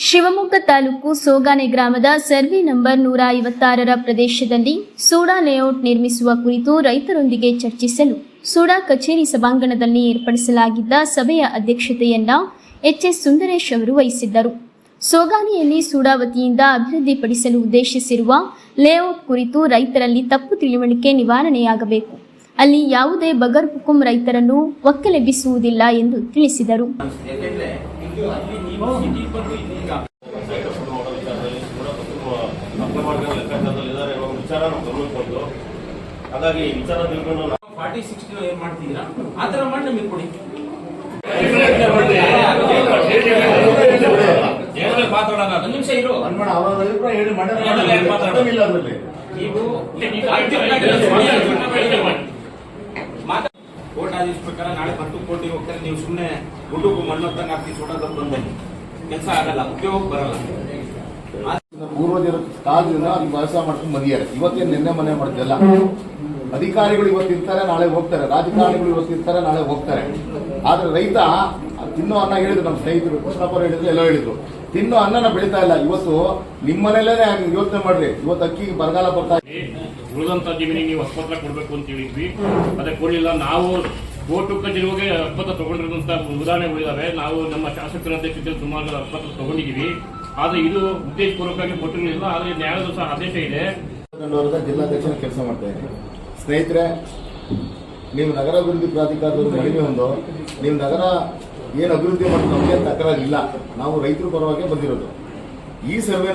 ತಾಲೂಕು ಸೋಗಾನೆ ಗ್ರಾಮದ survey number ನೂರ ಐವತ್ತಾರರ ಪ್ರದೇಶದಲ್ಲಿ ಸೂಡಾ ಲೇಔಟ್ ನಿರ್ಮಿಸುವ ಕುರಿತು ರೈತರೊಂದಿಗೆ ಚರ್ಚಿಸಲು ಸೋಡಾ ಕಚೇರಿ ಸಭಾಂಗಣದಲ್ಲಿ ಏರ್ಪಡಿಸಲಾಗಿದ್ದ ಸಭೆಯ ಅಧ್ಯಕ್ಷತೆಯನ್ನ ಎಚ್ ಎಸ್ ಸುಂದರೇಶ್ ಅವರು ವಹಿಸಿದ್ದರು. ಸೋಗಾನೆಯಲ್ಲಿ ಸೂಡಾ ವತಿಯಿಂದ ಅಭಿವೃದ್ಧಿಪಡಿಸಲು ಉದ್ದೇಶಿಸಿರುವ ಲೇಔಟ್ ಕುರಿತು ರೈತರಲ್ಲಿ ತಪ್ಪು ತಿಳುವಳಿಕೆ ನಿವಾರಣೆಯಾಗಬೇಕು. ಅಲ್ಲಿ ಯಾವುದೇ ಬಗರ್ ಹುಕುಂ ರೈತರನ್ನು ಒಕ್ಕಲೆಬ್ಬಿಸುವುದಿಲ್ಲ ಎಂದು ತಿಳಿಸಿದರು. ವಿಚಾರ ನಾವು ಗಮನಕ್ಕೆ ಹಾಗಾಗಿ ವಿಚಾರ ತಿಳ್ಕೊಂಡು ಫಾರ್ಟಿ ಸಿಕ್ಸ್ಟಿ ಏನ್ ಮಾಡ್ತಿದ್ದೀರಾ ಆ ತರ ಮಾಡಿ ನಮಗೆ ಕೊಡಿ ಒಂದು ನಿಮಿಷ ಇರು ನೀವು ಕೋರ್ಟ್ ಪ್ರಕಾರ ನಾಳೆ ಹತ್ತು ಕೋಟಿಗೆ ಹೋಗ್ತಾರೆ. ನೀವು ಸುಮ್ಮನೆ ಗುಡ್ಡಕ್ಕೂ ಮಣ್ಣೊತ್ತಂಗೆ ಹಾಕಿ ಸುಡೋದು ಬಂದಲ್ಲಿ ಕೆಲಸ ಆಗಲ್ಲ ಉಪಯೋಗ ಬರಲ್ಲ. ಪೂರ್ವಜರ ಕಾಲದಿಂದ ವ್ಯವಸಾಯ ಮಾಡ್ಕೊಂಡು ಮದ್ಯಾರೆ ಇವತ್ತೇನು ನಿನ್ನೆ ಮನೆ ಮಾಡ್ತಿಲ್ಲ ಅಧಿಕಾರಿಗಳು ಇವತ್ತಿರ್ತಾರೆ ನಾಳೆ ಹೋಗ್ತಾರೆ. ರಾಜಕಾರಣಿಗಳು ಇವತ್ತಿರ್ತಾರೆ ನಾಳೆ ಹೋಗ್ತಾರೆ. ಆದ್ರೆ ರೈತ, ತಿನ್ನೋ ಅನ್ನ ಹೇಳಿದ್ರು ನಮ್ಮ ಸ್ನೇಹಿತರು ಕೃಷ್ಣಪ್ಪ ಹೇಳಿದ್ರು, ಎಲ್ಲ ಹೇಳಿದ್ರು. ತಿನ್ನೋ ಅನ್ನನ ಬೆಳೀತಾ ಇಲ್ಲ. ಇವತ್ತು ನಿಮ್ಮನೇಲೇ ಯೋಚನೆ ಮಾಡ್ರಿ. ಇವತ್ತು ಅಕ್ಕಿ ಬರಗಾಲ ಬರ್ತಾ. ಉಳಿದಂತ ಜಮೀನಿಗೆ ನೀವು ಹಸ್ಪತ್ರ ಕೊಡಬೇಕು ಅಂತ ಹೇಳಿದ್ವಿ. ಅದೇ ಕೊಡಲಿಲ್ಲ. ನಾವು ಕೋಟುಕ್ಕ ಕಚೇರಿಗೆ ಹಸ್ಪತ್ರ ತಗೊಂಡಿರುವಂತಹ ಉದಾಹರಣೆ ಉಳಿದಾವೆ ನಾವು ನಮ್ಮ ಶಾಸಕರ ಅಧ್ಯಕ್ಷತೆಯಲ್ಲಿ ಸುಮಾರು ಹಸ್ಪತ್ರ ತಗೊಂಡಿದ್ದೀವಿ. ಆದ್ರೆ ಇದು ಉದ್ದೇಶಪೂರ್ವಕವಾಗಿ ಕೊಟ್ಟಿರಲಿಲ್ಲ. ಆದ್ರೆ ನ್ಯಾಯಾಲಯದ ಸಹ ಆದೇಶ ಇದೆ. ಜಿಲ್ಲಾಧ್ಯಕ್ಷ ಕೆಲಸ ಮಾಡ್ತಾ ಇದ್ದೀನಿ ಸ್ನೇಹಿತರೆ, ನೀವು ನಗರಾಭಿವೃದ್ಧಿ ಪ್ರಾಧಿಕಾರದವರು ಮನವಿ ಒಂದು. ನೀವು ನಗರ ಏನು ಅಭಿವೃದ್ಧಿ ಮಾಡೋದು ನಮಗೆ ತಕರಾರಿಲ್ಲ. ನಾವು ರೈತರ ಪರವಾಗಿ ಬಂದಿರೋದು. ಈ ಸರ್ವೆ